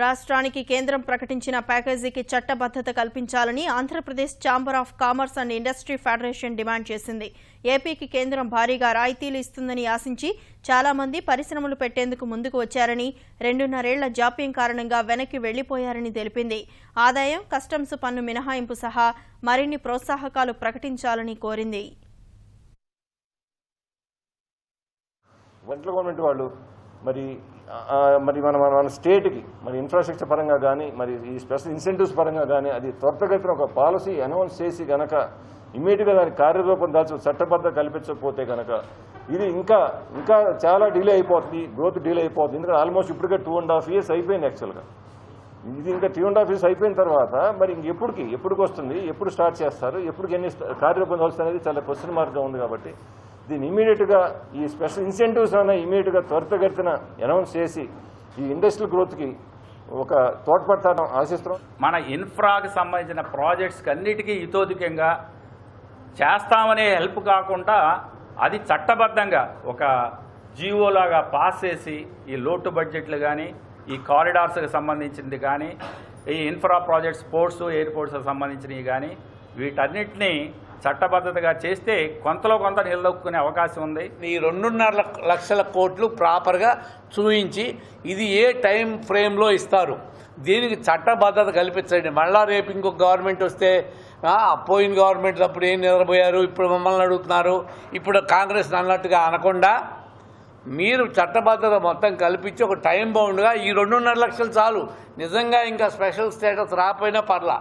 రాష్ట్రానికి కేంద్రం ప్రకటించిన ప్యాకేజీకి చట్టబద్ధత కల్పించాలని Andhra Pradesh chamber of commerce and industry federation demand చేసింది. ఏపీకి కేంద్రం భారీగా రాయితీలు ఇస్తుందని ఆశించి చాలా మంది పరిశ్రమలు పెట్టేందుకు ముందుకు వచ్చారని రెండున్నరేళ్ళ జాప్యం కారణంగా వెనక్కి వెళ్ళిపోయారని తెలిపింది. ఆదాయం కస్టమ్స్ పన్ను మినహాయింపు సహా మరిన్ని ప్రోత్సాహకాలు ప్రకటించాలని కోరింది. వాళ్ళు మరి మరి మన మన స్టేట్కి మరి ఇన్ఫ్రాస్ట్రక్చర్ పరంగా కానీ మరి ఈ స్పెషల్ ఇన్సెంటివ్స్ పరంగా కానీ అది త్వరితగతిన ఒక పాలసీ అనౌన్స్ చేసి గనక ఇమీడియట్గా దాని కార్యరూపం దాల్చి చట్టబద్ధ కల్పించకపోతే గనక ఇది ఇంకా ఇంకా చాలా డిలే అయిపోతుంది గ్రోత్ డిలే అయిపోతుంది. ఎందుకంటే ఆల్మోస్ట్ ఇప్పటికే టూ అండ్ హాఫ్ ఇయర్స్ అయిపోయింది యాక్చువల్గా ఇది ఇంకా టూ అండ్ హాఫ్ ఇయర్స్ అయిపోయిన తర్వాత మరి ఇంక ఎప్పటికి ఎప్పటికి వస్తుంది ఎప్పుడు స్టార్ట్ చేస్తారు ఎప్పుడు ఎన్ని కార్యరూపం వస్తుంది అనేది చాలా క్వశ్చన్ మార్క్గా ఉంది కాబట్టి దీన్ని ఇమీడియట్గా ఈ స్పెషల్ ఇన్సెంటివ్స్ అన్న ఇమీడియట్గా త్వరితగతిన అనౌన్స్ చేసి ఈ ఇండస్ట్రియల్ గ్రోత్కి ఒక తోడ్పడతాను ఆశిస్తున్నాం. మన ఇన్ఫ్రాకి సంబంధించిన ప్రాజెక్ట్స్కి అన్నిటికీ ఇతోధికంగా చేస్తామనే హెల్ప్ కాకుండా అది చట్టబద్ధంగా ఒక జీవోలాగా పాస్ చేసి ఈ లోటు బడ్జెట్లు కానీ ఈ కారిడార్స్కి సంబంధించింది కానీ ఈ ఇన్ఫ్రా ప్రాజెక్ట్స్ స్పోర్ట్స్ ఎయిర్పోర్ట్స్కి సంబంధించినవి కానీ వీటన్నిటిని చట్టబద్ధతగా చేస్తే కొంతలో కొంత నిలదొక్కునే అవకాశం ఉంది. ఈ రెండున్నర లక్షల కోట్లు ప్రాపర్గా చూయించి ఇది ఏ టైం ఫ్రేమ్లో ఇస్తారు? దీనికి చట్టబద్ధత కల్పించండి. మళ్ళా రేపు ఇంకొక గవర్నమెంట్ వస్తే పోయిన గవర్నమెంట్ అప్పుడు ఏం నిద్రపోయారు ఇప్పుడు మమ్మల్ని అడుగుతున్నారు. ఇప్పుడు కాంగ్రెస్ అన్నట్టుగా అనకుండా మీరు చట్టబద్ధత మొత్తం కల్పించి ఒక టైం బౌండ్గా ఈ రెండున్నర లక్షలు చాలు. నిజంగా ఇంకా స్పెషల్ స్టేటస్ రాకపోయినా పర్లా.